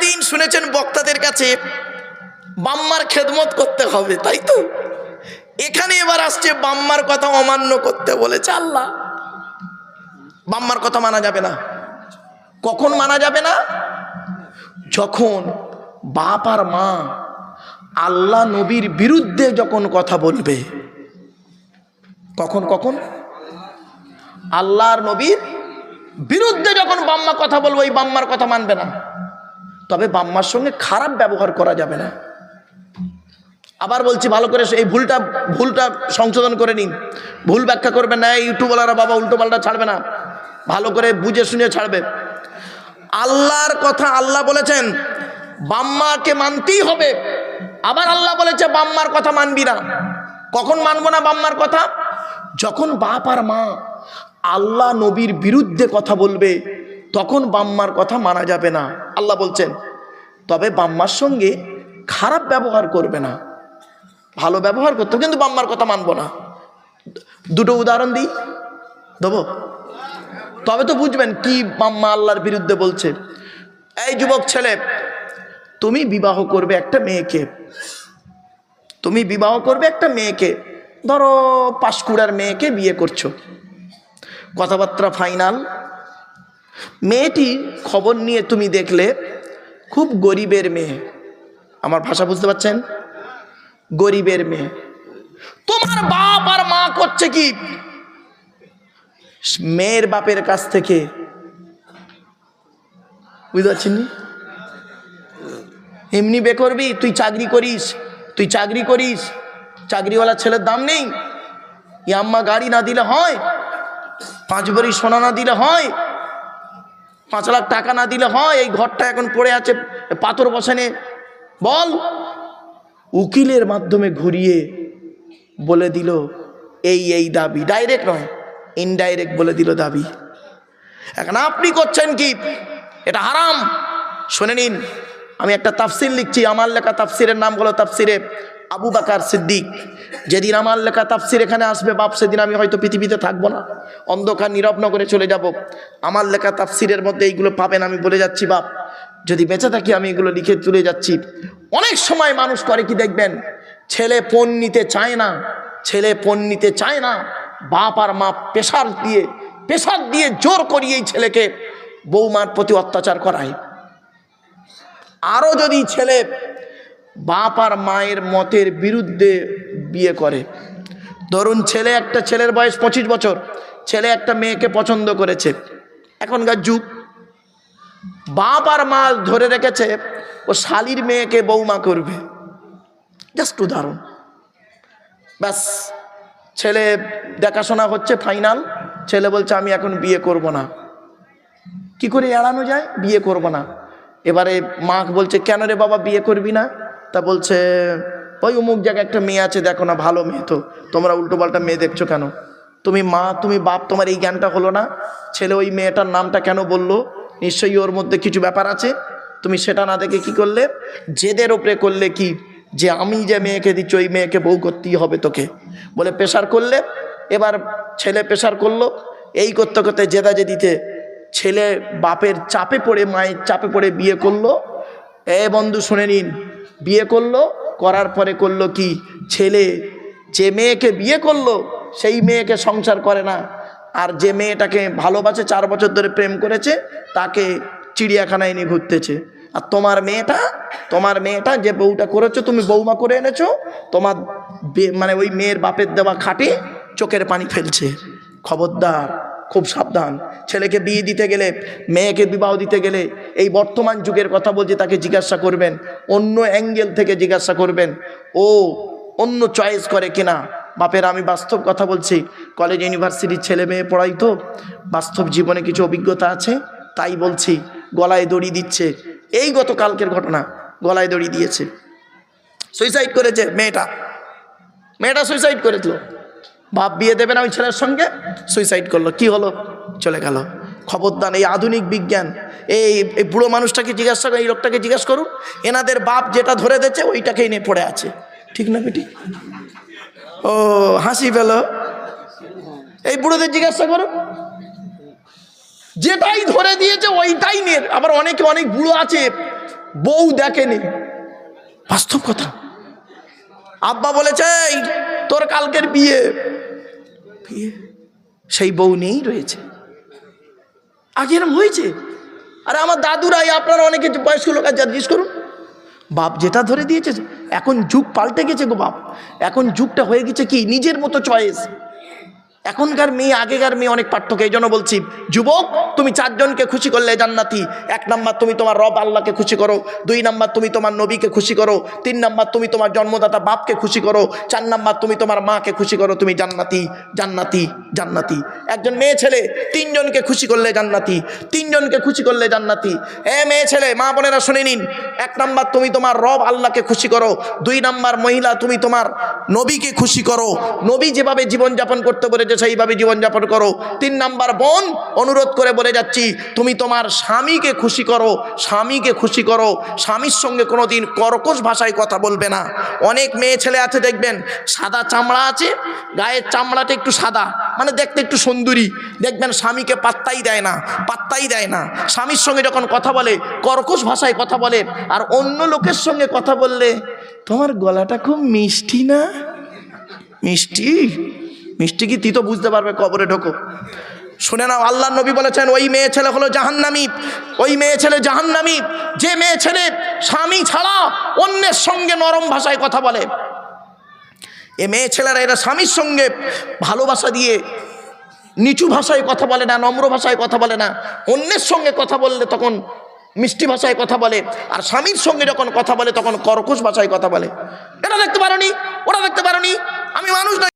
এতদিন শুনেছেন বক্তাদের কাছে, বাম্মার খেদমত করতে হবে, তাই তো? এখানে এবার আসছে বাম্মার কথা অমান্য করতে বলেছে আল্লাহ। বাম্মার কথা মানা যাবে না। কখন মানা যাবে না? যখন বাপ আর মা আল্লাহ নবীর বিরুদ্ধে যখন কথা বলবে, কখন কখন? আল্লাহর নবীর বিরুদ্ধে যখন বাম্মা কথা বলব এই বাম্মার কথা মানবে না। তবে বাম্মার সঙ্গে খারাপ ব্যবহার করা যাবে না। আবার বলছি ভালো করে এই ভুলটা ভুলটা সংশোধন করে নিন। ভুল ব্যাখ্যা করবে না ইউটিউবওয়ালারা বাবা উল্টো পাল্টা ছাড়বে না। ভালো করে বুঝে শুনে ছাড়বে। আল্লাহর কথা আল্লাহ বলেছেন, বাম্মাকে মানতেই হবে। আবার আল্লাহ বলেছে, বাম্মার কথা মানবি না। কখন মানবো না বাম্মার কথা? যখন বাপ আর মা আল্লাহ নবীর বিরুদ্ধে কথা বলবে তখন বাম্মার কথা মানা যাবে না। আল্লাহ বলছেন, তবে বাম্মার সঙ্গে খারাপ ব্যবহার করবে না। ভালো ব্যবহার করতো, কিন্তু বাম্মার কথা মানবো না। দুটো উদাহরণ দিই, দেবো? তবে তো বুঝবেন কি বাম্মা আল্লাহর বিরুদ্ধে বলছে। এই যুবক ছেলে, তুমি বিবাহ করবে একটা মেয়েকে। তুমি বিবাহ করবে একটা মেয়েকে। ধরো পাঁশকুড়ার মেয়েকে বিয়ে করছ। কথাবার্তা ফাইনাল মেয়েটি খবর নিয়ে তুমি দেখলে খুব গরিবের মেয়ে। আমার ভাষা বুঝতে পারছেন? গরিবের মেয়ে। তোমার বাপ আর মা করছে কি? মেয়ের বাপের কাছ থেকে। বুঝতে পারছেন? এমনি বে করবি, তুই চাকরি করিস, তুই চাকরি করিস, চাকরিওয়ালা ছেলের দাম নেই। আম্মা গাড়ি না দিলে হয়, পাঁচ ভরি সোনা না দিলে হয় পাঁচ লাখ টাকা না দিলে হয়, এই ঘরটা এখন পড়ে আছে, পাথর বসানে। বল। উকিলের মাধ্যমে ঘুরিয়ে বলে দিল, এই এই দাবি। ডাইরেক্ট নয় ইনডাইরেক্ট বলে দিল দাবি। এখন আপনি করছেন কি? এটা হারাম। শুনে নিন, আমি একটা তাফসির লিখছি, আমার লেখা তাফসিরের নাম হলো তাফসিরে আবু বাকার সিদ্দিক। যেদিন আমার লেখা তাফসির এখানে আসবে, বাপ, সেদিন আমি হয়তো পৃথিবীতে থাকব না। অন্ধকার নীরব করে চলে যাব। আমার লেখা তাফসিরের মধ্যে এইগুলো পাবেন আমি বলে যাচ্ছি, বাপ। যদি বেঁচে থাকি আমি এগুলো লিখে তুলে যাচ্ছি। অনেক সময় মানুষ করে কি দেখবেন? ছেলে পণ নিতে চায় না, ছেলে পণ নিতে চায় না। বাপ আর মা পেশার দিয়ে পেশার দিয়ে জোর করিয়ে এই ছেলেকে বৌমার প্রতি অত্যাচার করায়। আরও যদি ছেলে বাপ আর মায়ের মতের বিরুদ্ধে বিয়ে করে। ধরুন ছেলে একটা ছেলের বয়স পঁচিশ বছর, ছেলে একটা মেয়েকে পছন্দ করেছে। এখনকার যুগ। বাপ আর মা ধরে রেখেছে, ও শালির মেয়েকে বৌমা করবে। জাস্ট উদাহরণ। ব্যাস, ছেলে দেখাশোনা হচ্ছে ফাইনাল। ছেলে বলছে, আমি এখন বিয়ে করব না। কি করে এড়ানো যায়? বিয়ে করব না। এবারে মা বলছে, কেন রে বাবা বিয়ে করবি না? তা বলছে, ওই অমুক জায়গায় একটা মেয়ে আছে, দেখো না, ভালো মেয়ে তো। তোমরা উল্টো পাল্টা মেয়ে দেখছ কেন? তুমি মা, তুমি বাপ, তোমার এই জ্ঞানটা হলো না? ছেলে ওই মেয়েটার নামটা কেন বলল? নিশ্চয়ই ওর মধ্যে কিছু ব্যাপার আছে। তুমি সেটা না দেখে কি করলে? জেদের ওপরে করলে কি? যে আমি যে মেয়েকে দিচ্ছি, ওই মেয়েকে বউ করতেই হবে তোকে। বলে প্রেশার করলে, এবার ছেলে প্রেশার করল। এই করতে করতে জেদা জেদিতে ছেলে বাপের চাপে পড়ে, মায়ের চাপে পড়ে বিয়ে করল। এ বন্ধু, শুনে নিন বিয়ে করল, করার পরে করল কি? ছেলে, যে মেয়েকে বিয়ে করল, সেই মেয়েকে সংসার করে না। আর যে মেয়েটাকে ভালোবাসে, চার বছর ধরে প্রেম করেছে, তাকে চিড়িয়াখানায় নিয়ে ঘুরতেছে। আর তোমার মেয়েটা তোমার মেয়েটা যে বউটা করেছ, তুমি বৌমা করে এনেছো, তোমার মানে ওই মেয়ের বাপের দেওয়া খাটে চোখের পানি ফেলছে। খবরদার খুব সাবধান। ছেলেকে বিয়ে দিতে গেলে, মেয়েকে বিবাহ দিতে গেলে এই বর্তমান যুগের কথা বলছি, তাকে জিজ্ঞাসা করবেন, অন্য অ্যাঙ্গেল থেকে জিজ্ঞাসা করবেন, ও অন্য চয়েস করে কিনা? বাপের, আমি বাস্তব কথা বলছি কলেজ ইউনিভার্সিটির ছেলে মেয়ে পড়াই তো, বাস্তব জীবনে কিছু অভিজ্ঞতা আছে? তাই বলছি, গলায় দড়ি দিচ্ছে। এই গত কালকের ঘটনা, গলায় দড়ি দিয়েছে। সুইসাইড করেছে, মেয়েটা। মেয়েটা সুইসাইড করেছিল। বাপ বিয়ে দেবে না ওই ছেলের সঙ্গে? সুইসাইড করল। কি হলো? চলে গেল। খবরদান এই আধুনিক বিজ্ঞান। এই এই বুড়ো মানুষটাকে জিজ্ঞাসা এই লোকটাকে জিজ্ঞাসা করুন এনাদের বাপ যেটা ধরে দিয়েছে ওইটাকেই নিয়ে পড়ে আছে। ঠিক না বেটি? ও হাসি পেল। এই বুড়োদের জিজ্ঞাসা করুন যেটাই ধরে দিয়েছে ওইটাই নিয়ে। আবার অনেকে অনেক বুড়ো আছে বউ দেখেনি। বাস্তব কথা। আব্বা বলেছে "এই, তোর কালকের বিয়ে। সেই বউ নিয়েই রয়েছে। আগে এরম হয়েছে? আর আমার দাদুরাই আপনারা অনেকে বয়স্ক লোক আর জিজ্ঞেস করুন। বাপ যেটা ধরে দিয়েছে, এখন যুগ পাল্টে গেছে গো বাপ। এখন যুগটা হয়ে গেছে কি? নিজের মতো চয়েস। এখনকার মেয়ে, আগেকার মেয়ে অনেক পার্থক্য, এই জন্য বলছি, যুবক, তুমি চারজনকে খুশি করলে জান্নাতি। এক নাম্বার তুমি তোমার রব আল্লাহকে খুশি করো, দুই নাম্বার তুমি তোমার নবীকে খুশি করো, তিন নাম্বার তুমি তোমার জন্মদাতা বাপকে খুশি করো, চার নাম্বার তুমি তোমার মাকে খুশি করো, তুমি জান্নাতি জান্নাতি জান্নাতি। একজন মেয়ে ছেলে, তিনজনকে খুশি করলে জান্নাতি, তিনজনকে খুশি করলে জান্নাতি। এ মেয়ে ছেলে, মা বোনেরা শুনে নিন, এক নাম্বার তুমি তোমার রব আল্লাহকে খুশি করো, দুই নাম্বার মহিলা তুমি তোমার নবীকে খুশি করো। নবী যেভাবে জীবনযাপন করতে বলেছে সেইভাবে জীবনযাপন করো। তিন নাম্বার বোন, অনুরোধ করে বলে যাচ্ছি, তুমি তোমার স্বামীকে খুশি করো, স্বামীকে খুশি করো, স্বামীর সঙ্গে কোনো দিন কর্কশ ভাষায় কথা বলবে না। অনেক মেয়ে ছেলে আছে, দেখবেন, সাদা চামড়া আছে, গায়ের চামড়াটা একটু সাদা মানে দেখতে একটু সুন্দরী। দেখবেন, স্বামীকে পাত্তাই দেয় না, পাত্তাই দেয় না। স্বামীর সঙ্গে যখন কথা বলে, কর্কশ ভাষায় কথা বলে, আর অন্য লোকের সঙ্গে কথা বললে, তোমার গলাটা খুব মিষ্টি না? মিষ্টি? মিষ্টি কি তুই তো বুঝতে পারবে কবরে ঢোকো। শুনে নাও আল্লাহ নবী বলেছেন, ওই মেয়ে ছেলে হলো জাহান্নামী ওই মেয়ে ছেলে জাহান্নামী যে মেয়ে ছেলে স্বামী ছাড়া অন্যের সঙ্গে নরম ভাষায় কথা বলে। এ মেয়ে ছেলেরা এরা স্বামীর সঙ্গে ভালোবাসা দিয়ে নিচু ভাষায় কথা বলে না, নম্র ভাষায় কথা বলে না। অন্যের সঙ্গে কথা বললে তখন মিষ্টি ভাষায় কথা বলে, আর স্বামীর সঙ্গে যখন কথা বলে তখন কর্কশ ভাষায় কথা বলে। এটা দেখতে পারোনি, ওরা দেখতে পারোনি। আমি মানুষ